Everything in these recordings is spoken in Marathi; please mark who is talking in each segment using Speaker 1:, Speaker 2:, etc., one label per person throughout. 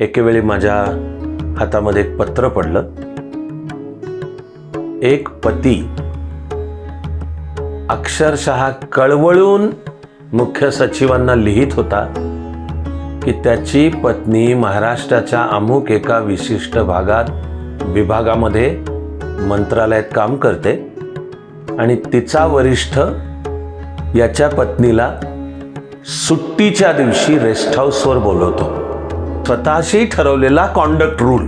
Speaker 1: एके वेळी माझ्या हातामध्ये एक पत्र पडलं. एक पती अक्षरशः कळवळून मुख्य सचिवांना लिहित होता की त्याची पत्नी महाराष्ट्राच्या अमुक एका विशिष्ट भागात विभागामध्ये मंत्रालयात काम करते आणि तिचा वरिष्ठ याच्या पत्नीला सुट्टीच्या दिवशी रेस्ट हाऊसवर बोलवतो. स्वतःशी ठरवलेला कॉन्डक्ट रूल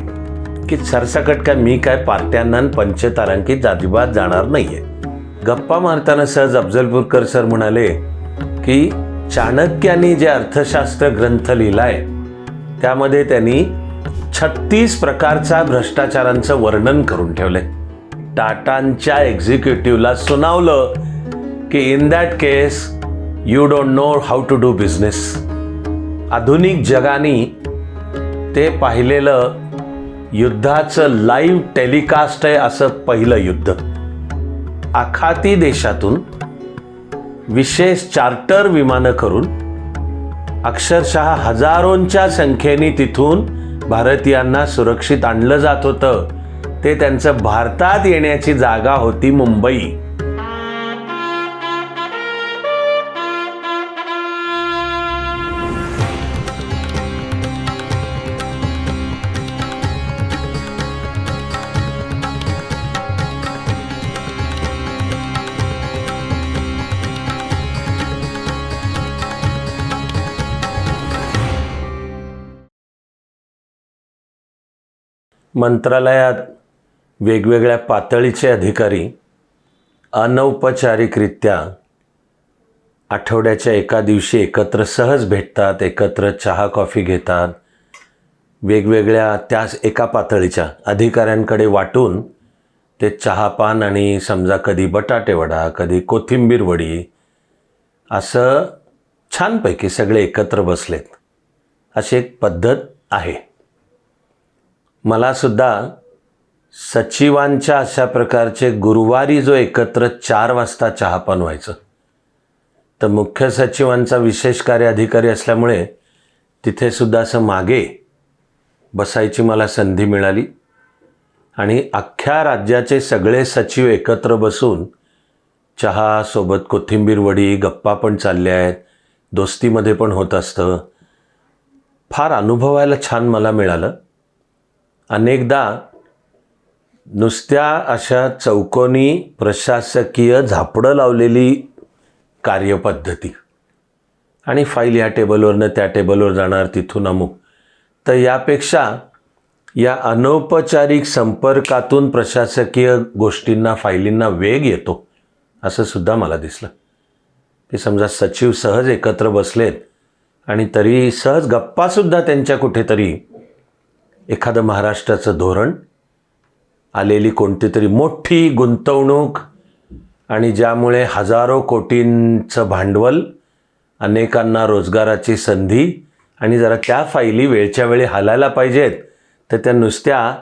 Speaker 1: की सरसकट काय मी काय पार्ट्यांना पंचतारांकित अजिबात जाणार नाहीये. गप्पा मारताना सहज अफजलपूरकर सर म्हणाले की चाणक्याने जे अर्थशास्त्र ग्रंथ लिहिलाय त्यामध्ये त्यांनी छत्तीस प्रकारच्या भ्रष्टाचारांचं वर्णन करून ठेवलंय. टाटांच्या एक्झिक्युटिव्हला सुनावलं की in that case you don't know how to do business आधुनिक जगाने ते पाहिलेलं युद्धाचं लाईव्ह टेलिकास्ट आहे असं पहिलं युद्ध. आखाती देशातून विशेष चार्टर विमानं करून अक्षरशः हजारोंच्या संख्येने तिथून भारतीयांना सुरक्षित आणलं जात होतं. ते त्यांचं भारतात येण्याची जागा होती मुंबई. मंत्रालयात वेगवेगळ्या पातळीचे अधिकारी अनौपचारिकरित्या आठवड्याच्या एका दिवशी एकत्र सहज भेटतात एकत्र चहा कॉफी घेतात. वेगवेगळ्या त्याच एका पातळीच्या अधिकाऱ्यांकडे वाटून ते चहापान आणि समजा कधी बटाटे वडा कधी कोथिंबीर वडी असं छानपैकी सगळे एकत्र बसलेत. अशी एक पद्धत आहे. मला सुद्धा सचिवांच्या अशा प्रकारचे गुरुवारी जो एकत्र चार वाजता चहापान व्हायचं तर मुख्य सचिवांचा विशेष कार्याधिकारी असल्यामुळे तिथेसुद्धा असं मागे बसायची मला संधी मिळाली. आणि अख्ख्या राज्याचे सगळे सचिव एकत्र बसून चहासोबत कोथिंबीर वडी गप्पा पण चालल्या आहेत. दोस्तीमध्ये पण होत असतं. फार अनुभवायला छान मला मिळालं. अनेकदा नुसत्या अशा चौकोनी प्रशासकीय झापडं लावलेली कार्यपद्धती. आणि फाईल ह्या टेबलवरनं त्या टेबलवर जाणार तिथून अमुक. तर यापेक्षा या अनौपचारिक संपर्कातून प्रशासकीय गोष्टींना फायलींना वेग येतो असं सुद्धा मला दिसलं. की समजा सचिव सहज एकत्र बसलेत आणि तरी सहज गप्पासुद्धा त्यांच्या कुठेतरी एखादं महाराष्ट्राचं धोरण आलेली कोणती तरी मोठी गुंतवणूक आणि ज्यामुळे हजारो कोटींचं भांडवल अनेकांना रोजगाराची संधी आणि जरा त्या फायली वेळच्या वेळी हालायला पाहिजेत तर त्या नुसत्या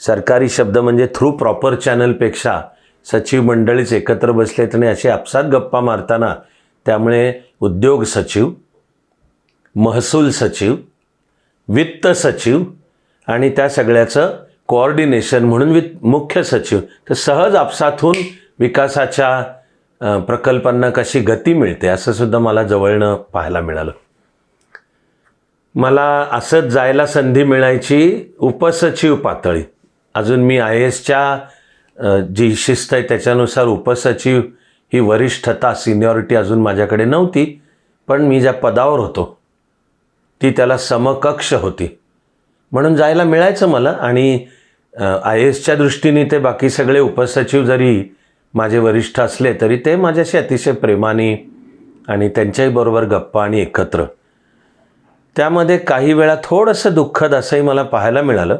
Speaker 1: सरकारी शब्द म्हणजे थ्रू प्रॉपर चॅनलपेक्षा सचिव मंडळीच एकत्र बसलेत आणि असे आपसात गप्पा मारताना त्यामुळे उद्योग सचिव महसूल सचिव वित्त सचिव आणि त्या सगळ्याचं कोऑर्डिनेशन म्हणून वित मुख्य सचिव. तर सहज आपसातून विकासाच्या प्रकल्पांना कशी गती मिळते असं सुद्धा मला जवळनं पाहायला मिळालं. मला असंच जायला संधी मिळायची उपसचिव पातळी. अजून मी आय एसच्या जी शिस्त आहे त्याच्यानुसार उपसचिव ही वरिष्ठता सिनियॉरिटी अजून माझ्याकडे नव्हती पण मी ज्या पदावर होतो ती त्याला समकक्ष होती. म्हणून जायला मिळायचं मला आणि आय एसच्या दृष्टीने ते बाकी सगळे उपसचिव जरी माझे वरिष्ठ असले तरी ते माझ्याशी अतिशय प्रेमाने आणि त्यांच्याही बरोबर गप्पा आणि एकत्र. त्यामध्ये काही वेळा थोडंसं दुःखद असंही मला पाहायला मिळालं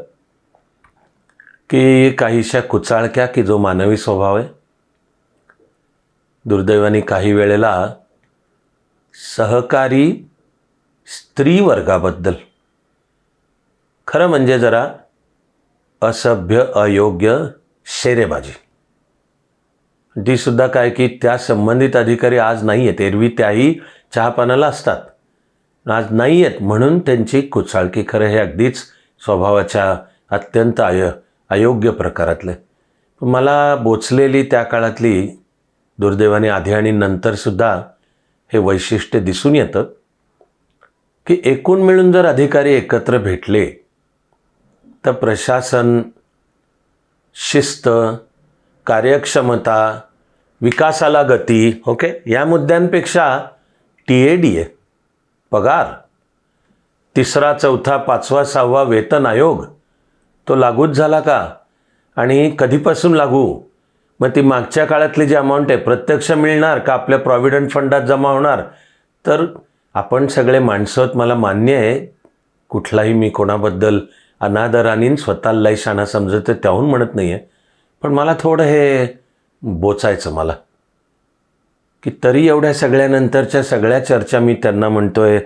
Speaker 1: की काहीशा कुचाळक्या की जो मानवी स्वभाव आहे. दुर्दैवाने काही वेळेला सहकारी स्त्रीवर्गाबद्दल खरं म्हणजे जरा असभ्य अयोग्य शेरेबाजी. ती सुद्धा काय की त्या संबंधित अधिकारी आज नाही आहेत एरवी त्याही चहापानाला असतात. आज नाही आहेत म्हणून त्यांची कुचाळकी खरं हे अगदीच स्वभावाच्या अत्यंत आय अयोग्य प्रकारातले. मला बोचलेली त्या काळातली दुर्दैवाने आधी आणि नंतरसुद्धा हे वैशिष्ट्य दिसून येतं की एकूण मिळून जर अधिकारी एकत्र भेटले तर प्रशासन शिस्त कार्यक्षमता विकासाला गती ओके? या मुद्द्यांपेक्षा टी ए डी ए पगार तिसरा चौथा पाचवा सहावा वेतन आयोग तो लागूच झाला का? आणि कधीपासून लागू? मग ती मागच्या काळातली जी अमाऊंट आहे प्रत्यक्ष मिळणार का आपल्या प्रॉव्हिडंट फंडात जमा होणार? तर आपण सगळे माणसं मला मान्य आहे कुठलाही मी कोणाबद्दल अनादराने स्वतःला शाणा समजत त्याहून म्हणत नाही आहे पण मला थोडं हे बोचायचं मला. की तरी एवढ्या सगळ्यानंतरच्या सगळ्या चर्चा मी त्यांना म्हणतोय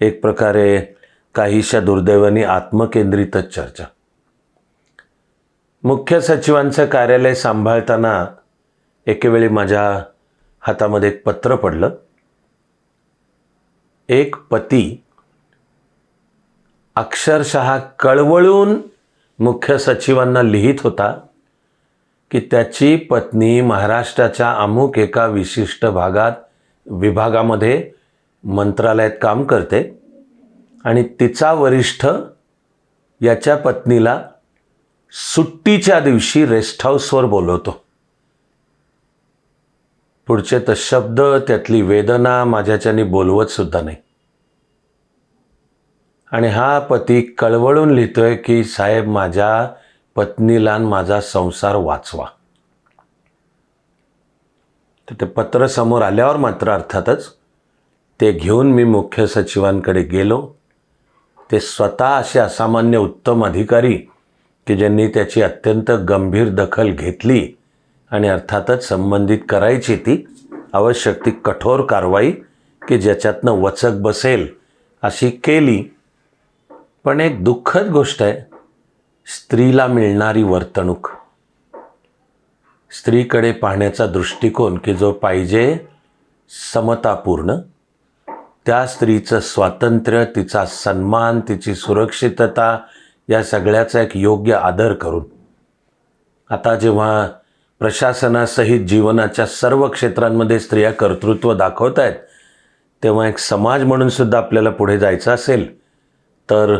Speaker 1: एक प्रकारे काहीशा दुर्दैवाने आत्मकेंद्रितच चर्चा. मुख्य सचिवांचं कार्यालय सांभाळताना एकेवेळी माझ्या हातामध्ये एक पत्र पडलं. एक पती अक्षरशः कळवळून मुख्य सचिवांना लिहित होता की त्याची पत्नी महाराष्ट्राच्या अमुक एका विशिष्ट भागात विभागामध्ये मंत्रालयात काम करते आणि तिचा वरिष्ठ याच्या पत्नीला सुट्टीच्या दिवशी रेस्ट हाऊसवर बोलवतो. पुढचे तर शब्द त्यातली वेदना माझ्याच्यानी बोलवत सुद्धा नाही. आणि हा पती कळवळून लिहितोय की साहेब माझ्या पत्नीला माझा संसार वाचवा. तर ते पत्र समोर आल्यावर मात्र अर्थातच ते घेऊन मी मुख्य सचिवांकडे गेलो. ते स्वतः असे असामान्य उत्तम अधिकारी की ज्यांनी त्याची अत्यंत गंभीर दखल घेतली आणि अर्थातच संबंधित करायची ती आवश्यक ती कठोर कारवाई की ज्याच्यातनं वचक बसेल अशी केली. पण एक दुःखद गोष्ट आहे स्त्रीला मिळणारी वर्तणूक. स्त्रीकडे पाहण्याचा दृष्टिकोन की जो पाहिजे समतापूर्ण त्या स्त्रीचं स्वातंत्र्य तिचा सन्मान तिची सुरक्षितता या सगळ्याचा एक योग्य आदर करून. आता जेव्हा प्रशासनासहित जीवनाच्या सर्व क्षेत्रांमध्ये स्त्रिया कर्तृत्व दाखवत आहेत तेव्हा एक समाज म्हणून सुद्धा आपल्याला पुढे जायचं असेल तर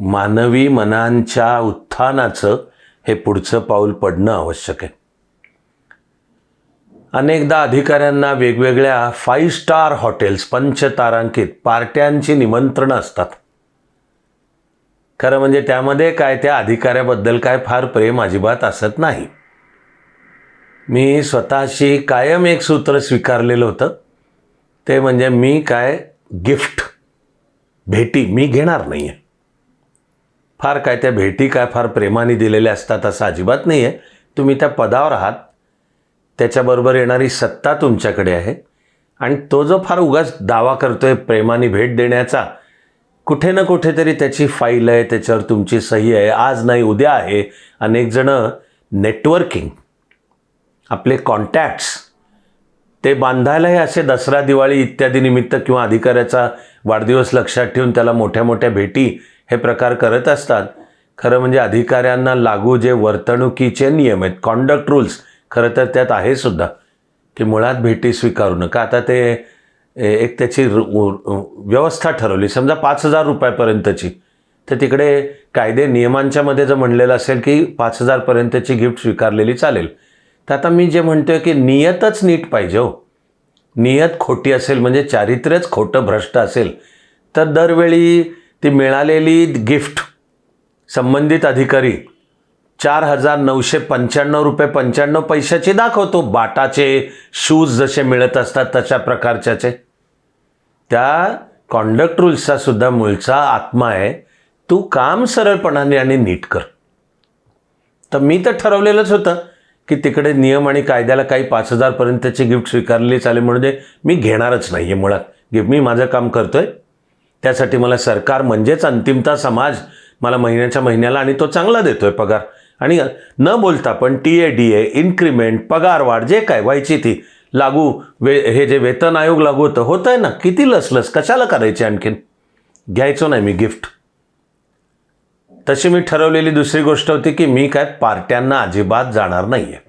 Speaker 1: मानवी मनांच्या उत्थानाचं हे पुढचं पाऊल पडणं आवश्यक आहे. अनेकदा अधिकाऱ्यांना वेगवेगळ्या फाईव्ह स्टार हॉटेल्स पंचतारांकित पार्ट्यांची निमंत्रणं असतात. खरं म्हणजे त्यामध्ये काय त्या अधिकाऱ्याबद्दल काय फार प्रेम अजिबात असत नाही. मी स्वतःशी कायम एक सूत्र स्वीकारलेलं होतं. ते म्हणजे मी काय गिफ्ट भेटी मी घेणार नाही आहे फार काय त्या भेटी काय फार प्रेमाने दिलेल्या असतात असं अजिबात नाही आहे तुम्ही त्या पदावर आहात. त्याच्याबरोबर येणारी सत्ता तुमच्याकडे आहे. आणि तो जो फार उगाच दावा करतोय प्रेमाने भेट देण्याचा कुठे ना कुठेतरी त्याची फाईल आहे त्याच्यावर तुमची सही आहे. आज नाही उद्या आहे. अनेकजणं नेटवर्किंग आपले कॉन्टॅक्ट्स ते बांधायलाही असे दसरा दिवाळी इत्यादी निमित्त किंवा अधिकाऱ्याचा वाढदिवस लक्षात ठेवून त्याला मोठ्या मोठ्या भेटी हे प्रकार करत असतात. खरं म्हणजे अधिकाऱ्यांना लागू जे वर्तणुकीचे नियम आहेत कॉन्डक्ट रूल्स खरं तर त्यात आहे सुद्धा. की मुळात भेटी स्वीकारू नका. आता ते एक त्याची रु- व्यवस्था ठरवली. समजा पाच हजार रुपयापर्यंतची. तर तिकडे कायदे नियमांच्या मध्ये जर म्हणलेलं असेल की पाच हजारपर्यंतची गिफ्ट स्वीकारलेली चालेल. तर आता मी जे म्हणतोय की नियतच नीट पाहिजे हो. नियत खोटी असेल म्हणजे चारित्र्यच खोटं भ्रष्ट असेल. तर दरवेळी ती मिळालेली गिफ्ट संबंधित अधिकारी चार हजार नऊशे पंच्याण्णव रुपये पंच्याण्णव पैशाचे दाखवतो. बाटाचे शूज जसे मिळत असतात तशा प्रकारच्याचे. त्या कॉन्डक्ट रूल्सचा सुद्धा मूळचा आत्मा आहे. तू काम सरळपणाने आणि नीट कर. तर मी तर ठरवलेलंच होतं की तिकडे नियम आणि कायद्याला काही पाच हजारपर्यंतची गिफ्ट स्वीकारली चालेल म्हणजे मी घेणारच नाही आहे मुळात. गिफ्ट मी माझं काम करतो आहे त्यासाठी मला सरकार म्हणजेच अंतिमता समाज मला महिन्याच्या महिन्याला आणि तो चांगला देतोय पगार. आणि न बोलता पण T A D A increment पगारवाढ जे काय व्हायची ती लागू वे हे जे वेतन आयोग लागू होतं होतं आहे ना? किती लसलस? कशाला करायची आणखीन? घ्यायचो नाही मी गिफ्ट. तशी मी ठरवलेली दुसरी गोष्ट होती की मी काय पार्ट्यांना अजिबात जाणार नाही आहे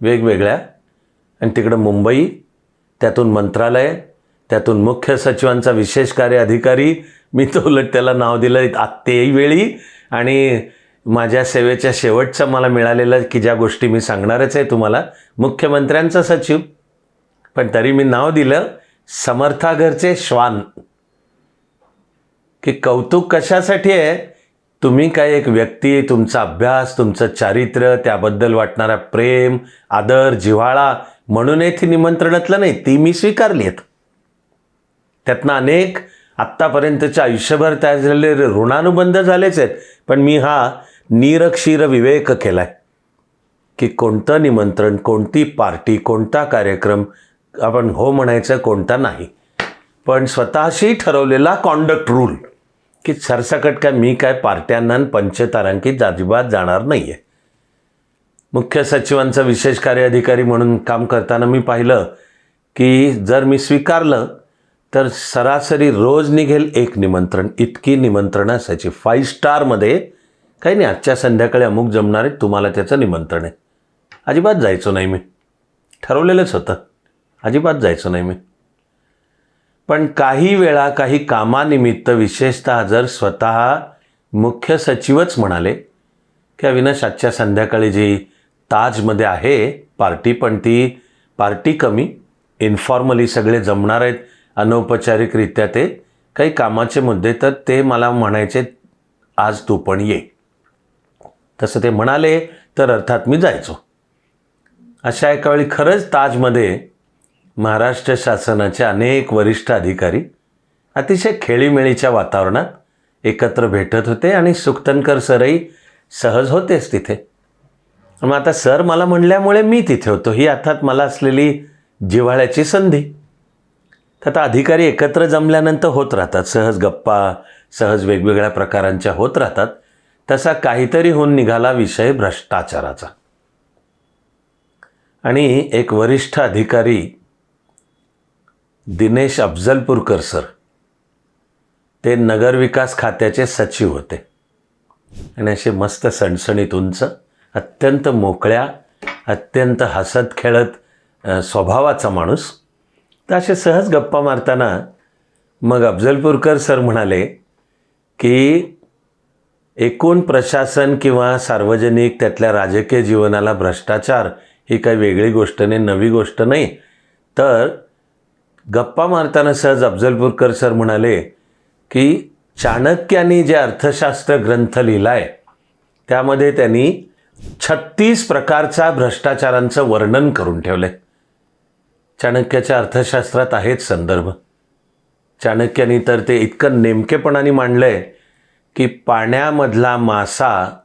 Speaker 1: वेगवेगळ्या. आणि तिकडं मुंबई त्यातून मंत्रालय त्यातून मुख्य सचिवांचा विशेष कार्य अधिकारी मी तो उलट त्याला नाव दिलं आ- तेही वेळी. आणि माझ्या सेवेच्या शेवटचं मला मिळालेलं की ज्या गोष्टी मी सांगणारच आहे तुम्हाला मुख्यमंत्र्यांचा सचिव. पण तरी मी नाव दिलं समर्थाघरचे श्वान. की कौतुक कशासाठी आहे? तुम्ही काय एक व्यक्ती तुमचा अभ्यास तुमचं चारित्र्य त्याबद्दल वाटणारा प्रेम आदर जिव्हाळा म्हणून ती निमंत्रणातलं नाही ती मी स्वीकारली आहेत. त्यातनं अनेक आत्तापर्यंतच्या आयुष्यभर तयार झालेले ऋणानुबंध झालेच आहेत. पण मी हा निरक्षीर विवेक केला आहे की कोणतं निमंत्रण कोणती पार्टी कोणता कार्यक्रम आपण हो म्हणायचं कोणता नाही. पण स्वतःशी ठरवलेला कॉन्डक्ट रूल की सरसकट काय मी काय पार्ट्यांना आणि पंचतारांकित अजिबात जाणार नाही आहे मुख्य सचिवांचा विशेष कार्य अधिकारी म्हणून काम करताना मी पाहिलं की जर मी स्वीकारलं तर सरासरी रोज निघेल एक निमंत्रण इतकी निमंत्रणं असायची फाईव्ह स्टारमध्ये काही नाही आजच्या संध्याकाळी अमुक जमणार आहे तुम्हाला त्याचं निमंत्रण आहे. अजिबात जायचो नाही मी. ठरवलेलंच होतं. अजिबात जायचो नाही मी. पण काही वेळा काही कामानिमित्त विशेषतः जर स्वतः मुख्य सचिवच म्हणाले की अविनाश आजच्या संध्याकाळी जी ताजमध्ये आहे पार्टी पण ती पार्टी कमी इन्फॉर्मली सगळे जमणार आहेत. अनौपचारिकरित्या ते काही कामाचे मुद्दे तर ते मला म्हणायचे आज तू पण ये. तसं ते म्हणाले तर अर्थात मी जायचो. अशा एका वेळी खरंच ताजमध्ये महाराष्ट्र शासनाचे अनेक वरिष्ठ अधिकारी अतिशय खेळीमेळीच्या वातावरणात एकत्र भेटत होते आणि सुक्तनकर सरही सहज होतेच तिथे. मग आता सर मला म्हणल्यामुळे मी तिथे होतो. ही अर्थात मला असलेली जिव्हाळ्याची संधी. तर आता अधिकारी एकत्र जमल्यानंतर होत राहतात. सहज गप्पा सहज वेगवेगळ्या प्रकारांच्या होत राहतात. तसा काहीतरी होऊन निघाला विषय भ्रष्टाचाराचा. आणि एक वरिष्ठ अधिकारी दिनेश अफजलपूरकर सर ते नगरविकास खात्याचे सचिव होते. आणि असे मस्त सणसणीत उंच अत्यंत मोकळ्या अत्यंत हसत खेळत स्वभावाचा माणूस तर असे सहज गप्पा मारताना मग अफजलपूरकर सर म्हणाले की एकूण प्रशासन किंवा सार्वजनिक त्यातल्या राजकीय जीवनाला भ्रष्टाचार ही काही वेगळी गोष्ट नाही नवी गोष्ट नाही. तर गप्पा मारताना सहज अफजलपूरकर सर म्हणाले की चाणक्याने जे अर्थशास्त्र ग्रंथ लिहिला आहे त्यामध्ये त्यांनी छत्तीस प्रकारच्या भ्रष्टाचारांचं वर्णन करून ठेवलं आहे चाणक्याच्या अर्थशास्त्रात आहेत संदर्भ. चाणक्यानी तर ते इतकं नेमकेपणाने मांडलं आहे की पाण्यामधला मासा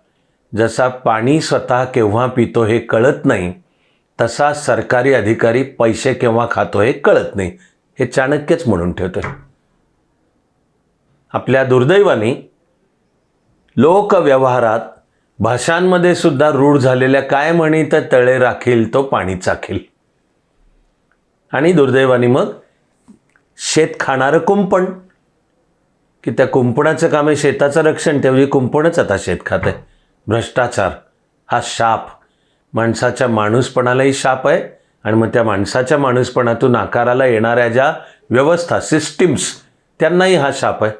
Speaker 1: जसा पाणी स्वतः केव्हा पितो हे कळत नाही तसा सरकारी अधिकारी पैसे केव्हा खातो हे कळत नाही हे चाणक्यच म्हणून ठेवतोय. आपल्या दुर्दैवाने लोकव्यवहारात भाषांमध्ये सुद्धा रूढ झालेल्या काय म्हणी तर तळे राखील तो पाणी चाखील आणि दुर्दैवाने मग शेत खाणारं कुंपण. की त्या कुंपणाचं काम आहे शेताचं रक्षण त्यावेळी कुंपणच आता शेत खात आहे. भ्रष्टाचार हा शाप. माणसाच्या माणूसपणालाही शाप आहे आणि मग त्या माणसाच्या माणूसपणातून आकाराला येणाऱ्या ज्या व्यवस्था सिस्टीम्स त्यांनाही हा शाप आहे.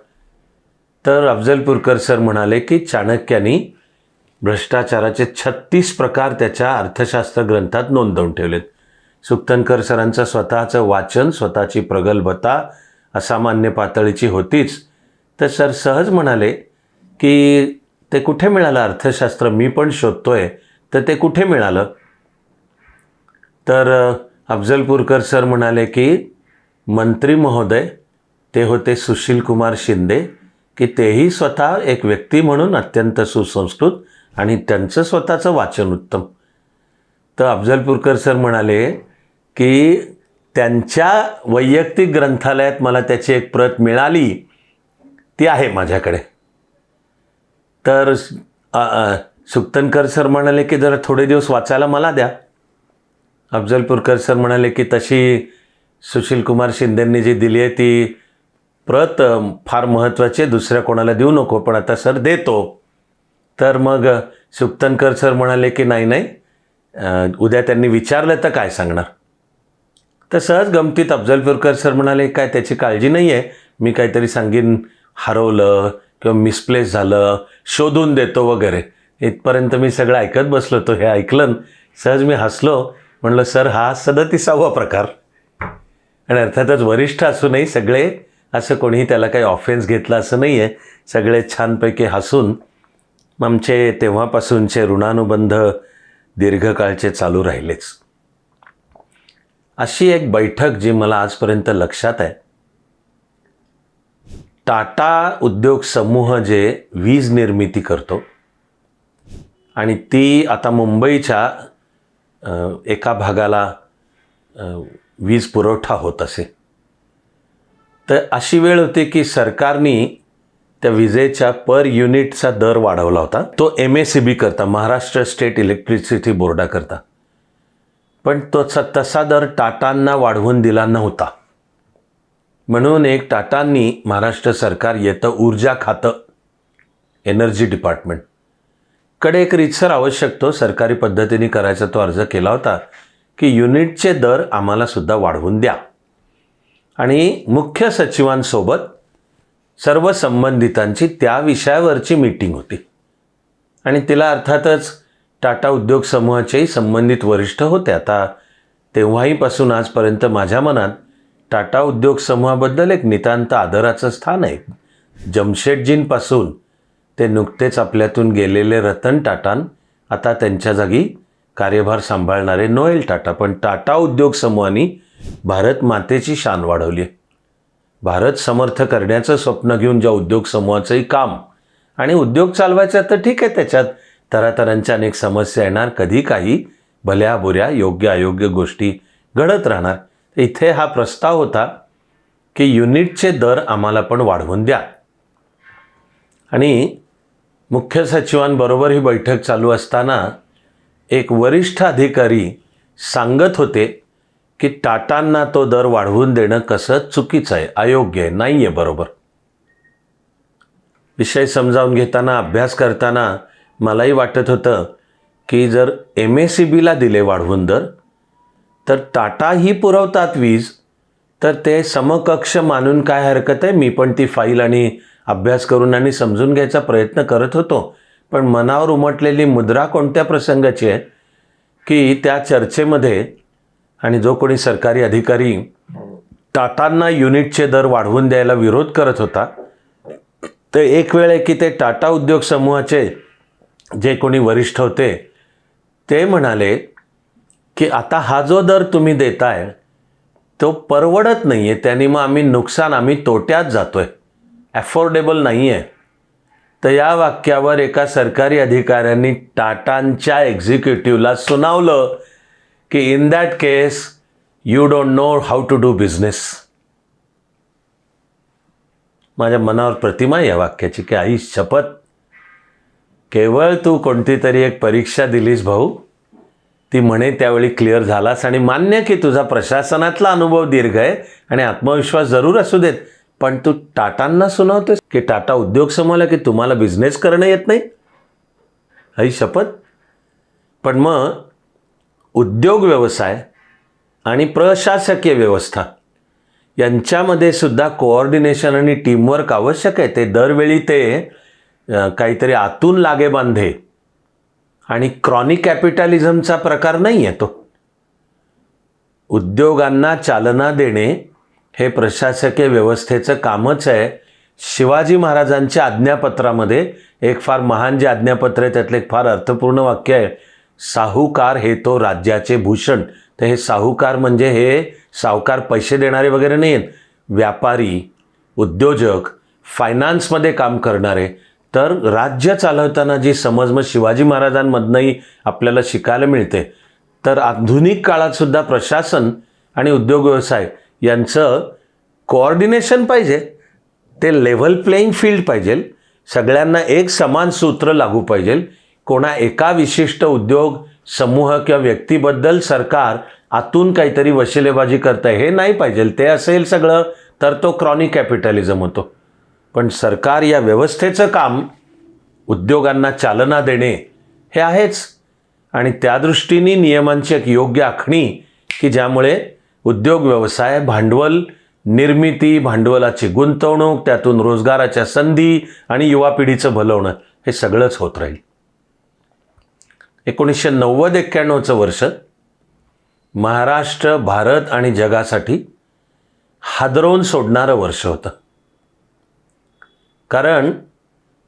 Speaker 1: तर अफजलपूरकर सर म्हणाले की चाणक्यानी भ्रष्टाचाराचे छत्तीस प्रकार त्याच्या अर्थशास्त्र ग्रंथात नोंदवून ठेवलेत. सुक्तनकर सरांचं स्वतःचं वाचन स्वतःची प्रगल्भता असामान्य पातळीची होतीच. तर सर सहज म्हणाले की ते कुठे मिळालं? अर्थशास्त्र मी पण शोधतोय. तर ते कुठे मिळालं? तर अफजलपूरकर सर म्हणाले की मंत्री महोदय ते होते सुशील कुमार शिंदे की तेही स्वतः एक व्यक्ती म्हणून अत्यंत सुसंस्कृत आणि त्यांचं स्वतःचं वाचन उत्तम. तर अफजलपूरकर सर म्हणाले की त्यांच्या वैयक्तिक ग्रंथालयात मला त्याची एक प्रत मिळाली ती आहे माझ्याकडे. तर सुक्तनकर सर म्हणाले की जरा थोडे दिवस वाचायला मला द्या. अफजलपूरकर सर म्हणाले की तशी सुशील कुमार शिंदेंनी जी दिली आहे ती प्रत फार महत्त्वाची आहे दुसऱ्या कोणाला देऊ नको पण आता सर देतो. तर मग सुक्तनकर सुप्तनकर सर म्हणाले की नाही नाही उद्या त्यांनी विचारलं तर काय सांगणार? तर सहज गमतीत अफजलपूरकर सर म्हणाले काय त्याची काळजी नाही आहे मी काहीतरी सांगेन हरवलं किंवा मिसप्लेस झालं शोधून देतो वगैरे. इथपर्यंत मी सगळं ऐकत बसलो होतो हे ऐकलं सहज मी हसलो म्हणलं सर हा सदतीसावा प्रकार. आणि अर्थातच वरिष्ठ असूनही सगळे असं कोणीही त्याला काही ऑफेन्स घेतला असं नाही आहे सगळे छानपैकी हसून आमचे तेव्हापासूनचे ऋणानुबंध दीर्घकाळचे चालू राहिलेच. अशी एक बैठक जी मला आजपर्यंत लक्षात आहे. टाटा उद्योग समूह जे वीज निर्मिती करतो आणि ती आता मुंबईच्या एका भागाला वीज पुरवठा होत असे. तर अशी वेळ होती की सरकारनी त्या विजेच्या पर युनिटचा दर वाढवला होता. तो एम एस सी बी करता महाराष्ट्र स्टेट इलेक्ट्रिसिटी बोर्डाकरता. पण तो तसा दर टाटांना वाढवून दिला नव्हता. म्हणून एक टाटांनी महाराष्ट्र सरकार येतं ऊर्जा खातं एनर्जी डिपार्टमेंट. कडे एक रितसर आवश्यक तो सरकारी पद्धतीने करायचा तो अर्ज केला होता की युनिटचे दर आम्हाला सुद्धा वाढवून द्या. आणि मुख्य सचिवांसोबत सर्व संबंधितांची त्या विषयावरची मीटिंग होती. आणि तिला अर्थातच टाटा उद्योग समूहाचेही संबंधित वरिष्ठ होते. आता तेव्हाहीपासून आजपर्यंत माझ्या मनात टाटा उद्योग समूहाबद्दल एक नितांत आदराचं स्थान आहे. जमशेदजींपासून ते नुकतेच आपल्यातून गेलेले रतन टाटान आता त्यांच्या जागी कार्यभार सांभाळणारे नोएल टाटा. पण टाटा उद्योग समूहाने भारत मातेची शान वाढवली आहे. भारत समर्थ करण्याचं स्वप्न घेऊन ज्या उद्योग समूहाचंही काम आणि उद्योग चालवायचा तर ठीक आहे त्याच्यात तरातरांच्या अनेक समस्या येणार. कधी काही भल्या बुऱ्या योग्य अयोग्य गोष्टी घडत राहणार. इथे हा प्रस्ताव होता की युनिटचे दर आम्हाला पण वाढवून द्या. आणि मुख्य सचिवांबरोबर ही बैठक चालू असताना एक वरिष्ठ अधिकारी सांगत होते की टाटांना तो दर वाढवून देणं कसं चुकीचं आहे अयोग्य आहे नाही आहे बरोबर. विषय समजावून घेताना अभ्यास करताना मलाही वाटत होतं की जर एम एस सी बीला दिले वाढवून दर तर टाटाही पुरवतात वीज. तर ते समकक्ष मानून काय हरकत आहे? मी पण ती फाईल आणि अभ्यास करून आणि समजून घ्यायचा प्रयत्न करत होतो. पण मनावर उमटलेली मुद्रा कोणत्या प्रसंगाची आहे? की त्या चर्चेमध्ये आणि जो कोणी सरकारी अधिकारी टाटांना युनिटचे दर वाढवून द्यायला विरोध करत होता तर एक वेळ आहे की ते टाटा उद्योग समूहाचे जे कोणी वरिष्ठ होते ते म्हणाले की आता हा जो दर तुम्ही देताय तो परवडत नाही आहे त्याने मग आम्ही नुकसान आम्ही तोट्यात जातो आहे ॲफोर्डेबल नाही आहे तर या वाक्यावर एका सरकारी अधिकाऱ्यांनी टाटांच्या एक्झिक्युटिव्हला सुनावलं की in that case you don't know how to do business माझ्या मनावर प्रतिमा या वाक्याची की आई शपथ केवळ तू कोणती तरी एक परीक्षा दिलीस भाऊ. ती म्हणे त्यावेळी क्लिअर झालास आणि मान्य की तुझा प्रशासनातला अनुभव दीर्घ आहे आणि आत्मविश्वास जरूर असू देत. पण तू टाटांना सुनावतोस की टाटा उद्योग समोरला की तुम्हाला बिझनेस करणं येत नाही? आई शपथ? पण मग उद्योग व्यवसाय आणि प्रशासकीय व्यवस्था यांच्यामध्ये सुद्धा कोऑर्डिनेशन आणि टीमवर्क आवश्यक आहे. ते दरवेळी ते काहीतरी आतून लागे बांधे. आणि क्रॉनिक कॅपिटॅलिझमचा प्रकार नाही आहे तो. उद्योगांना चालना देणे हे प्रशासकीय व्यवस्थेचं कामच आहे. शिवाजी महाराजांच्या आज्ञापत्रामध्ये एक फार महान जे आज्ञापत्र आहे त्यातलं एक फार अर्थपूर्ण वाक्य आहे. साहूकार हे तो राज्याचे भूषण. तर हे साहूकार म्हणजे हे सावकार पैसे देणारे वगैरे नाही आहेत व्यापारी उद्योजक फायनान्समध्ये काम करणारे. तर राज्य चालवताना जी समज मग शिवाजी महाराजांमधनंही आपल्याला शिकायला मिळते. तर आधुनिक काळातसुद्धा प्रशासन आणि उद्योग व्यवसाय यांचं कोऑर्डिनेशन पाहिजे. ते लेव्हल प्लेईंग फील्ड पाहिजे. सगळ्यांना एक समान सूत्र लागू पाहिजे. कोणा एका विशिष्ट उद्योग समूह किंवा व्यक्तीबद्दल सरकार आतून काहीतरी वशिलेबाजी करतं हे नाही पाहिजे. ते असेल सगळं तर तो क्रॉनिक कॅपिटलिझम होतो. पण सरकार या व्यवस्थेचं काम उद्योगांना चालना देणे हे आहेच. आणि त्या दृष्टीने नियमांची एक योग्य आखणी की ज्यामुळे उद्योग व्यवसाय भांडवल निर्मिती भांडवलाची गुंतवणूक त्यातून रोजगाराच्या संधी आणि युवा पिढीचं भलवणं हे सगळंच होत राहील. एकोणीसशे नव्वद एक्क्याण्णवचं वर्ष महाराष्ट्र भारत आणि जगासाठी हादरवून सोडणारं वर्ष होतं. कारण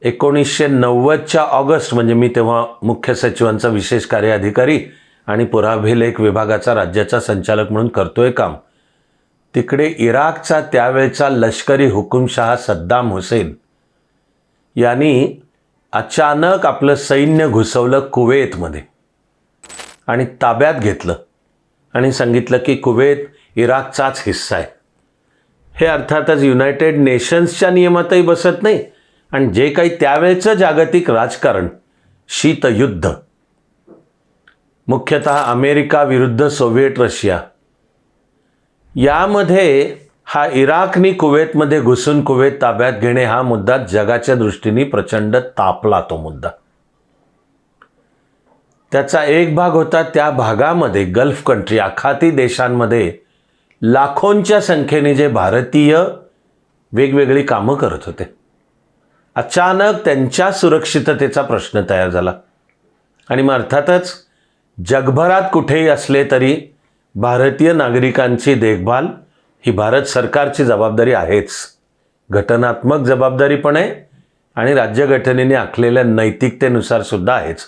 Speaker 1: एकोणीसशे नव्वदच्या ऑगस्ट म्हणजे मी तेव्हा मुख्य सचिवांचा विशेष कार्य अधिकारी आणि पुराभिलेख विभागाचा राज्याचा संचालक म्हणून करतोय काम तिकडे इराकचा त्यावेळचा लष्करी हुकुमशहा सद्दाम हुसेन यांनी अचानक आपलं सैन्य घुसवलं कुवेतमध्ये आणि ताब्यात घेतलं आणि सांगितलं की कुवेत इराकचाच हिस्सा आहे. हे अर्थातच युनायटेड नेशन्सच्या नियमातही बसत नाही आणि जे काही त्यावेळचं जागतिक राजकारण शीतयुद्ध. मुख्यतः अमेरिका विरुद्ध सोव्हिएट रशिया. यामध्ये हा इराकनी कुवेतमध्ये घुसून कुवेत ताब्यात घेणे हा मुद्दा जगाच्या दृष्टीने प्रचंड तापला तो मुद्दा. त्याचा एक भाग होता त्या भागामध्ये गल्फ कंट्री आखाती देशांमध्ये लाखोंच्या संख्येने जे भारतीय वेगवेगळी कामं करत होते. अचानक त्यांच्या सुरक्षिततेचा प्रश्न तयार झाला. आणि मग अर्थातच जगभरात कुठेही असले तरी भारतीय नागरिकांची देखभाल ही भारत सरकारची जबाबदारी आहेच. घटनात्मक जबाबदारी पण आहे आणि राज्यघटनेने आखलेल्या नैतिकतेनुसार सुद्धा आहेच.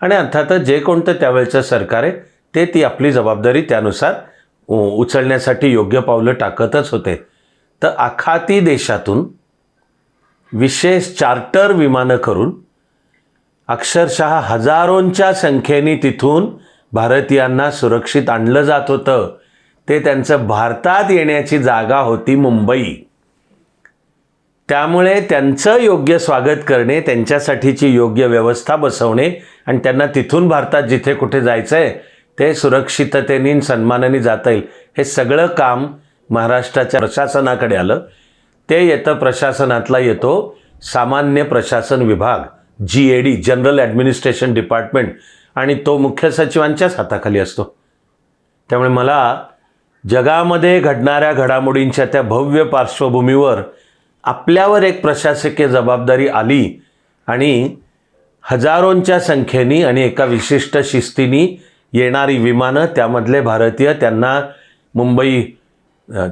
Speaker 1: आणि अर्थातच जे कोणतं त्यावेळचं सरकार आहे ते ती आपली जबाबदारी त्यानुसार उचलण्यासाठी योग्य पावलं टाकतच होते. तर आखाती देशातून विशेष चार्टर विमानं करून अक्षरशः हजारोंच्या संख्येने तिथून भारतीयांना सुरक्षित आणलं जात होतं. ते त्यांचं भारतात येण्याची जागा होती मुंबई. त्यामुळे त्यांचं योग्य स्वागत करणे त्यांच्यासाठीची योग्य व्यवस्था बसवणे आणि त्यांना तिथून भारतात जिथे कुठे जायचं आहे ते सुरक्षिततेने सन्मानाने जाता येईल. हे सगळं काम महाराष्ट्राच्या प्रशासनाकडे आलं. ते येतं प्रशासनातला येतो. सामान्य प्रशासन विभाग G A D general administration department आणि तो मुख्य सचिवांच्याच हाताखाली असतो. त्यामुळे मला जगामध्ये घडणाऱ्या घडामोडींच्या त्या भव्य पार्श्वभूमीवर आपल्यावर एक प्रशासकीय जबाबदारी आली आणि हजारोंच्या संख्येनी आणि एका विशिष्ट शिस्तीनी येणारी विमानं त्यामधले भारतीय त्यांना मुंबई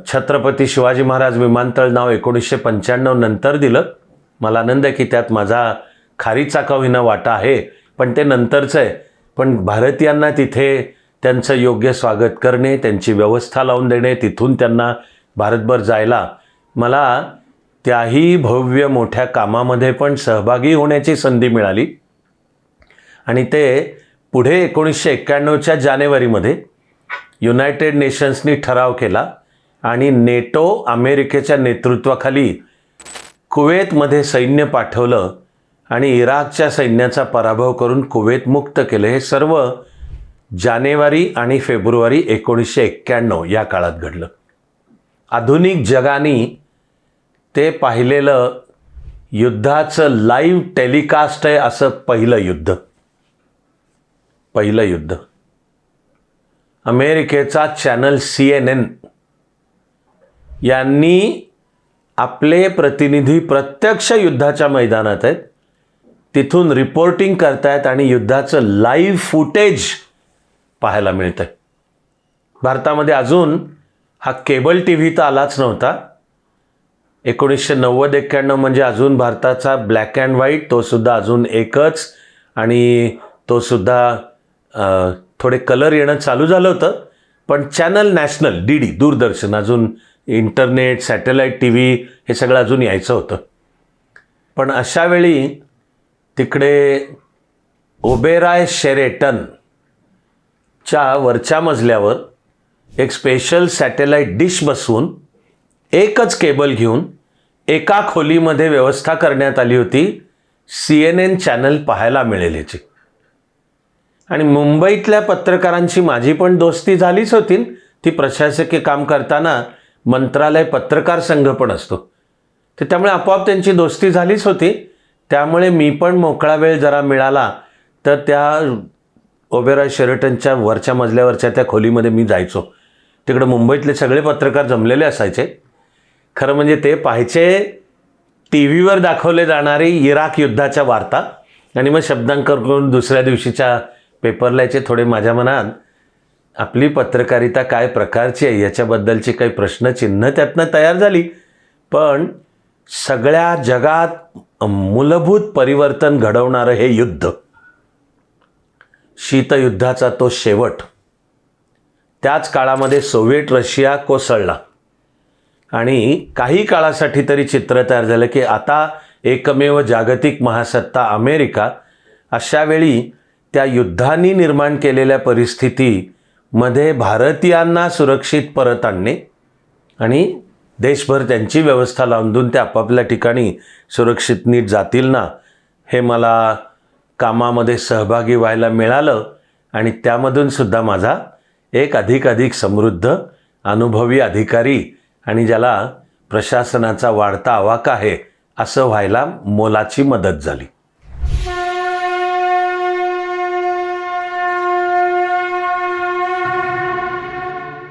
Speaker 1: छत्रपती शिवाजी महाराज विमानतळ नाव एकोणीसशे पंच्याण्णव नंतर दिलं. मला आनंद आहे की त्यात माझा खारी चाकाविना वाटा आहे पण ते नंतरचं आहे. पण भारतीयांना तिथे त्यांचं योग्य स्वागत करणे त्यांची व्यवस्था लावून देणे तिथून त्यांना भारतभर जायला मला त्याही भव्य मोठ्या कामामध्ये पण सहभागी होण्याची संधी मिळाली. आणि ते पुढे एकोणीसशे एक्क्याण्णवच्या जानेवारीमध्ये युनायटेड नेशन्सनी ठराव केला आणि नेटो अमेरिकेच्या नेतृत्वाखाली कुवेतमध्ये सैन्य पाठवलं आणि इराकच्या सैन्याचा पराभव करून कुवेत मुक्त केलं. हे सर्व जानेवारी आणि फेब्रुवारी एकोणीसशे एक्क्याण्णव या काळात घडलं. आधुनिक जगाने ते पाहिलेलं युद्धाचं लाईव्ह टेलिकास्ट आहे असं पहिलं युद्ध. पहिलं युद्ध. अमेरिकेचा चॅनल सी एन एन यांनी आपले प्रतिनिधी प्रत्यक्ष युद्धाच्या मैदानात आहेत. तिथून रिपोर्टिंग करतायत आणि युद्धाचं लाईव्ह फुटेज पाहायला मिळतं आहे भारतामध्ये अजून हा केबल टी व्ही तर आलाच नव्हता. एकोणीसशे नव्वद एक्क्याण्णव म्हणजे अजून भारताचा ब्लॅक अँड व्हाईट तो सुद्धा अजून एकच आणि तो सुद्धा थोडे कलर येणं चालू झालं होतं पण channel national D D Doordarshan अजून इंटरनेट सॅटेलाईट टी व्ही हे सगळं अजून यायचं होतं. पण अशावेळी तिकडे ओबेराय शेरेटनच्या वरच्या मजल्यावर एक स्पेशल सॅटेलाईट डिश बसवून एकच केबल घेऊन एका खोलीमध्ये व्यवस्था करण्यात आली होती सी एन एन चॅनल पाहायला मिळेल याची. आणि मुंबईतल्या पत्रकारांची माझी पण दोस्ती झालीच होती. ती प्रशासकीय काम करताना मंत्रालय पत्रकार संघ पण असतो. तर त्यामुळे आपोआप त्यांची दोस्ती झालीच होती. त्यामुळे मी पण मोकळा वेळ जरा मिळाला. तर त्या ओबेरॉय शेरटनच्या वरच्या मजल्यावरच्या त्या खोलीमध्ये मी जायचो. तिकडे मुंबईतले सगळे पत्रकार जमलेले असायचे. खरं म्हणजे ते पाहायचे टी व्हीवर दाखवले जाणारी इराक युद्धाच्या वार्ता. आणि मग शब्दांकर करून दुसऱ्या दिवशीच्या पेपरला याचे थोडे माझ्या मनात आपली पत्रकारिता काय प्रकारची आहे याच्याबद्दलची काही प्रश्नचिन्ह त्यातनं तयार झाली. पण सगळ्या जगात मूलभूत परिवर्तन घडवणारं हे युद्ध. शीतयुद्धाचा तो शेवट. त्याच काळामध्ये सोव्हिएट रशिया कोसळला. आणि काही काळासाठी तरी चित्र तयार झालं की आता एकमेव जागतिक महासत्ता अमेरिका अशावेळी त्या युद्धांनी निर्माण केलेल्या परिस्थितीमध्ये भारतीयांना सुरक्षित परत आणणे आणि देशभर त्यांची व्यवस्था लावून देऊन ते आपापल्या ठिकाणी सुरक्षित नीट जातील ना हे मला कामामध्ये सहभागी व्हायला मिळालं आणि त्यामधून सुद्धा माझा एक अधिक अधिक समृद्ध अनुभवी अधिकारी आणि ज्याला प्रशासनाचा वाढता आवाका आहे असं व्हायला मोलाची मदत झाली.